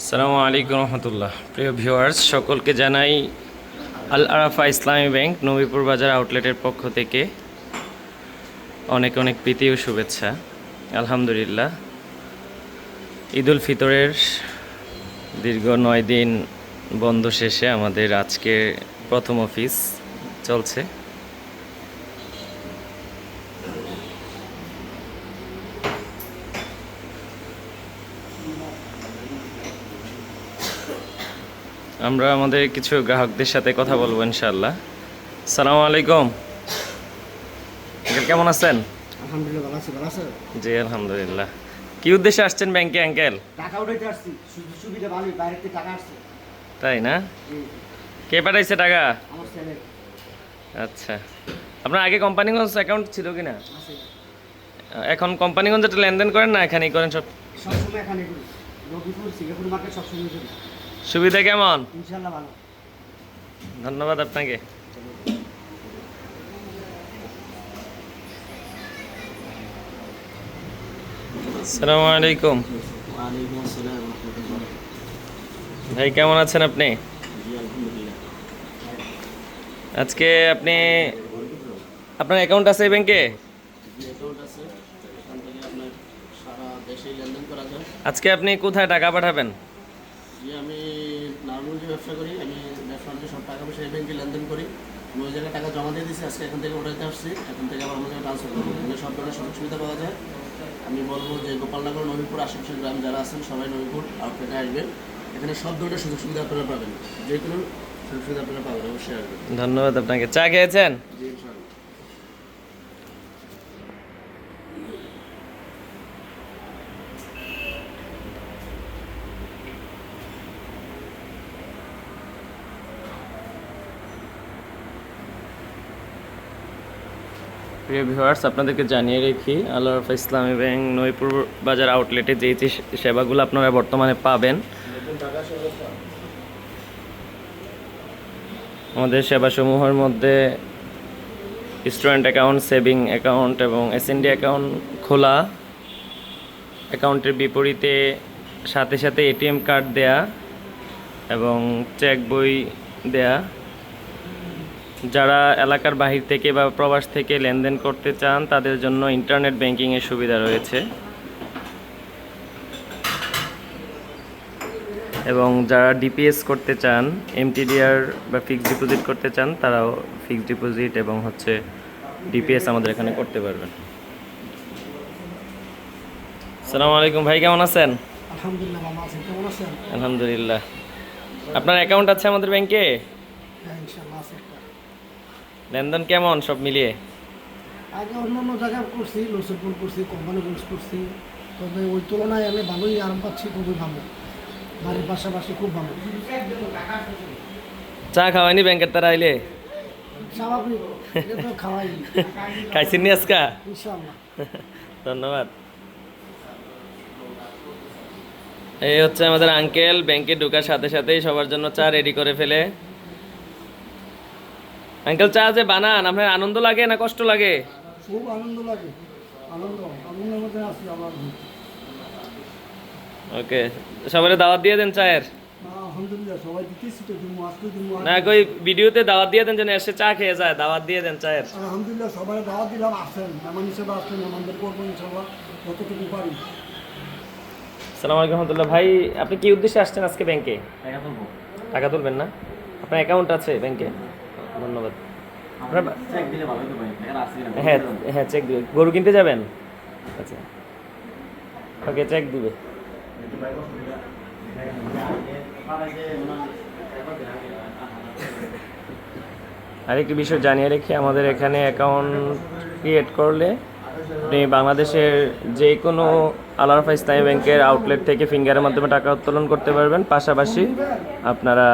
আসসালামু আলাইকুম রহমতুল্লাহ। প্রিয় ভিউয়ার্স, সকলকে জানাই আল আরাফা ইসলামী ব্যাংক নবীপুর বাজার আউটলেটের পক্ষ থেকে অনেক অনেক প্রীতি ও শুভেচ্ছা। আলহামদুলিল্লাহ। ঈদুল ফিতরের দীর্ঘ নয় দিন বন্ধ শেষে আমাদের আজকে প্রথম অফিস চলছে। আমরা আমাদের কিছু গ্রাহকদের সাথে কথা বলব ইনশাল্লাহ সালাম আলাইকুম। কেমন আছেন? আলহামদুলিল্লাহ ভালো আছি ভালো আছে জি আলহামদুলিল্লাহ। কি উদ্দেশ্যে আসছেন ব্যাংকে আঙ্কেল? টাকা উঠাইতে আসছি সুবিধা ভালোই বাইরে থেকে টাকা আসছে। তাই না? কে পাঠাইছে টাকা? আমার ছেলে। আচ্ছা। আপনার আগে কোম্পানিগঞ্জ অ্যাকাউন্ট ছিল কি না এখন কোম্পানিগঞ্জ একটা লেনদেন করেন না? এখানেই করেন সব? সবসময় এখানে করি। রবিপুর সিঙ্গাপুর মার্কেট সবসময় করি। সুবিধা কেমন? ধন্যবাদ আপনাকে। আসসালামু আলাইকুম। ভাই কেমন আছেন আপনি? আজকে আপনি আপনার অ্যাকাউন্ট আছে এই ব্যাংকে আজকে আপনি কোথায় টাকা পাঠাবেন? যে আমি নর্মাল যে ব্যবসা করি আমি ব্যবসা বাণিজ্য সব টাকা পয়সা এই ব্যাংকে লেনদেন করি। আমি ওই জায়গায় টাকা জমা দিয়ে দিচ্ছি আজকে এখান থেকে উঠাইতে আসছি এখান থেকে আবার জায়গায় ট্রান্সফার করব। এখানে সব ধরনের সুযোগ সুবিধা পাওয়া যায়। আমি বলব যে গোপালনগর নবীপুর আশেপাশের গ্রাম যারা আছেন সবাই নবীপুর আউটলেটে আসবেন। এখানে সব ধরনের সুযোগ সুবিধা আপনারা পাবেন যে কোনো সুযোগ সুবিধা আপনারা পাবেন অবশ্যই আসবেন। ধন্যবাদ আপনাকে। চা খেয়েছেন? প্রিয় ভিউয়ার্স, আপনাদেরকে জানিয়ে রেখি, আল্লাহ ইসলামী ব্যাংক নইপুর বাজার আউটলেটে যেই যে সেবাগুলো আপনারা বর্তমানে পাবেন। আমাদের সেবাসমূহের মধ্যে স্টুডেন্ট অ্যাকাউন্ট সেভিং অ্যাকাউন্ট এবং এসএনডি অ্যাকাউন্ট খোলা। অ্যাকাউন্টের বিপরীতে সাথে সাথে এটিএম কার্ড দেয়া এবং চেক বই দেয়া। যারা এলাকার বাহির থেকে বা প্রবাস থেকে লেনদেন করতে চান তাদের জন্য ইন্টারনেট ব্যাংকিংয়ের সুবিধা রয়েছে। এবং যারা ডিপিএস করতে চান এমটিডিআর বা ফিক্সড ডিপোজিট করতে চান তারাও ফিক্সড ডিপোজিট এবং হচ্ছে ডিপিএস আমাদের এখানে করতে পারবেন। সালামু আলাইকুম ভাই কেমন আছেন? আলহামদুলিল্লাহ ভালো আছেন কেমন আছেন? আলহামদুলিল্লাহ। আপনার অ্যাকাউন্ট আছে আমাদের ব্যাংকে হ্যাঁ ইনশাআল্লাহ আছে একটা লেনদেন কেমন সব মিলিয়ে? আগে অন্য অন্য জায়গায় করছি লসরপুর করছি কোম্পানি গোলস করছি। তবে ওই তুলনায় আমি ভালোই আরাম পাচ্ছি খুবই ভালো। বাড়ির পাশাপাশি খুব ভালো। চা খাওয়াইনি ব্যাংকের তারা আইলে? স্বাভাবিক এটা খাওয়াই। খাইছেন নি আজকা? ইনশাআল্লাহ। ধন্যবাদ। এই হচ্ছে আমাদের আঙ্কেল ব্যাংকে ঢোকার সাথে সাথেই সবার জন্য চা রেডি করে ফেলে। আঙ্কেল চা যে বানান আপনার আনন্দ লাগে না কষ্ট লাগে? খুব আনন্দ লাগে। আনন্দ আনন্দের মধ্যে আছি আমার ওকে সবাই দাওয়াত দিয়ে দেন চায়ের? আলহামদুলিল্লাহ সবাই দিতেছি তো তুমি আজকে তুমি না কই ভিডিওতে দাওয়াত দিয়ে দেন যেন এসে চা খেয়ে যায় দাওয়াত দিয়ে দেন চায়ের। আলহামদুলিল্লাহ সবাই দাওয়াত দিলাম আসেন মেহমান হিসেবে আসেন মেহমানদের করব ইনশাল্লাহ যতটুকু পারি। সালাম আলাইকুম রহমতুল্লাহ। ভাই আপনি কি উদ্দেশ্যে আসছেন আজকে ব্যাংকে? টাকা তুলবেন না? আপনার অ্যাকাউন্ট আছে ব্যাংকে? ধন্যবাদ। হ্যাঁ হ্যাঁ চেক দিবে। গরু কিনতে যাবেন? আচ্ছা। ওকে চেক দিবে। আরেকটি বিষয় জানিয়ে রেখে আমাদের এখানে অ্যাকাউন্ট ক্রিয়েট করলে আপনি বাংলাদেশের যে কোনো আলারফা ইসলামী ব্যাংকের আউটলেট থেকে ফিঙ্গারের মাধ্যমে টাকা উত্তোলন করতে পারবেন। পাশাপাশি আপনারা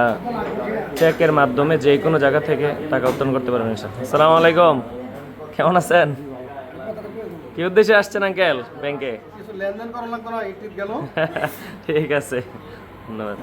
চেকের মাধ্যমে যে কোনো জায়গা থেকে টাকা উত্তোলন করতে পারবেন সালাম আলাইকুম। কেমন আছেন? কি উদ্দেশ্যে আসছেন আঙ্কেল ব্যাংকে? ঠিক আছে। ধন্যবাদ।